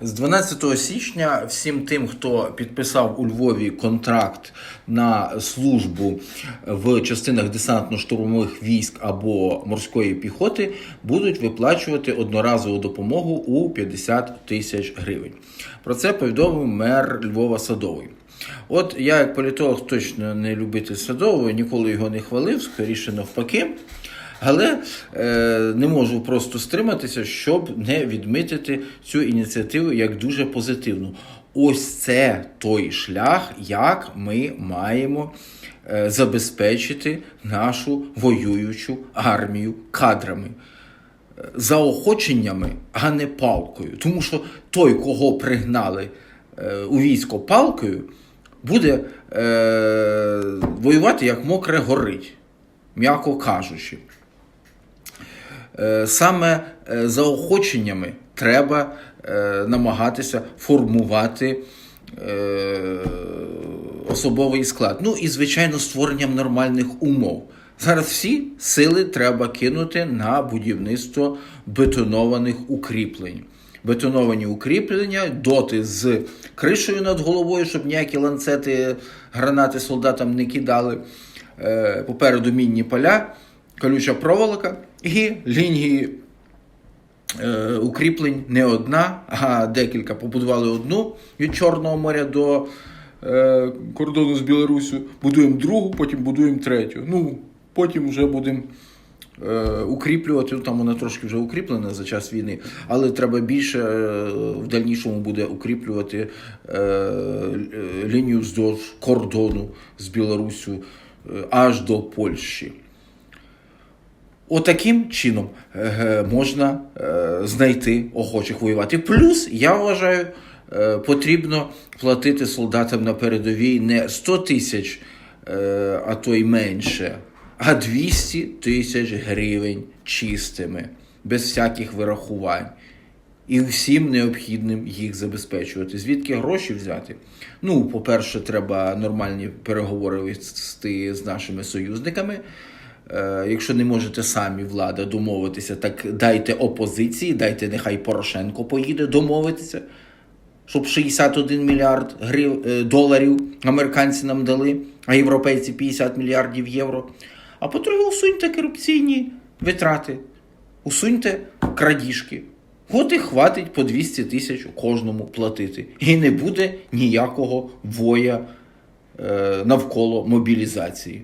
З 12 січня всім тим, хто підписав у Львові контракт на службу в частинах десантно-штурмових військ або морської піхоти, будуть виплачувати одноразову допомогу у 50 тисяч гривень. Про це повідомив мер Львова Садовий. От я, як політолог, точно не любитель Садового, ніколи його не хвалив, скоріше навпаки. Але е, не можу просто стриматися, щоб не відмітити цю ініціативу як дуже позитивну. Ось це той шлях, як ми маємо е, забезпечити нашу воюючу армію кадрами. Заохоченнями, а не палкою. Тому що той, кого пригнали е, у військо палкою, буде е, воювати як мокре горить, м'яко кажучи. Е, Саме е, заохоченнями треба е, намагатися формувати особовий склад. Ну і, звичайно, створенням нормальних умов. Зараз всі сили треба кинути на будівництво бетонованих укріплень. Бетоновані укріплення, доти з кришею над головою, щоб ніякі ланцети, гранати солдатам не кидали. Попереду мінні поля, колюча проволока і лінії е, укріплень не одна, а декілька. Побудували одну від Чорного моря до е, кордону з Білоруссю, будуємо другу, потім будуємо третю. Ну, потім вже будемо е, укріплювати. Ну, там вона трошки вже укріплена за час війни, але треба більше е, в дальнішому буде укріплювати е, лінію вздовж кордону з Білоруссю аж до Польщі. Отаким чином е, можна е, знайти охочих воювати. Плюс, я вважаю, е, потрібно платити солдатам на передовій не 100 тисяч, а то й менше, а 200 тисяч гривень чистими, без всяких вирахувань. І всім необхідним їх забезпечувати. Звідки гроші взяти? Ну, по-перше, треба нормальні переговори вести з нашими союзниками. Е, Якщо не можете самі влада домовитися, так дайте опозиції, дайте нехай Порошенко поїде домовитися, щоб 61 мільярд грив, е, доларів американці нам дали, а європейці 50 мільярдів євро. А по-друге, усуньте корупційні витрати, усуньте крадіжки. От і хватить по 200 тисяч кожному платити. І не буде ніякого воя е, навколо мобілізації.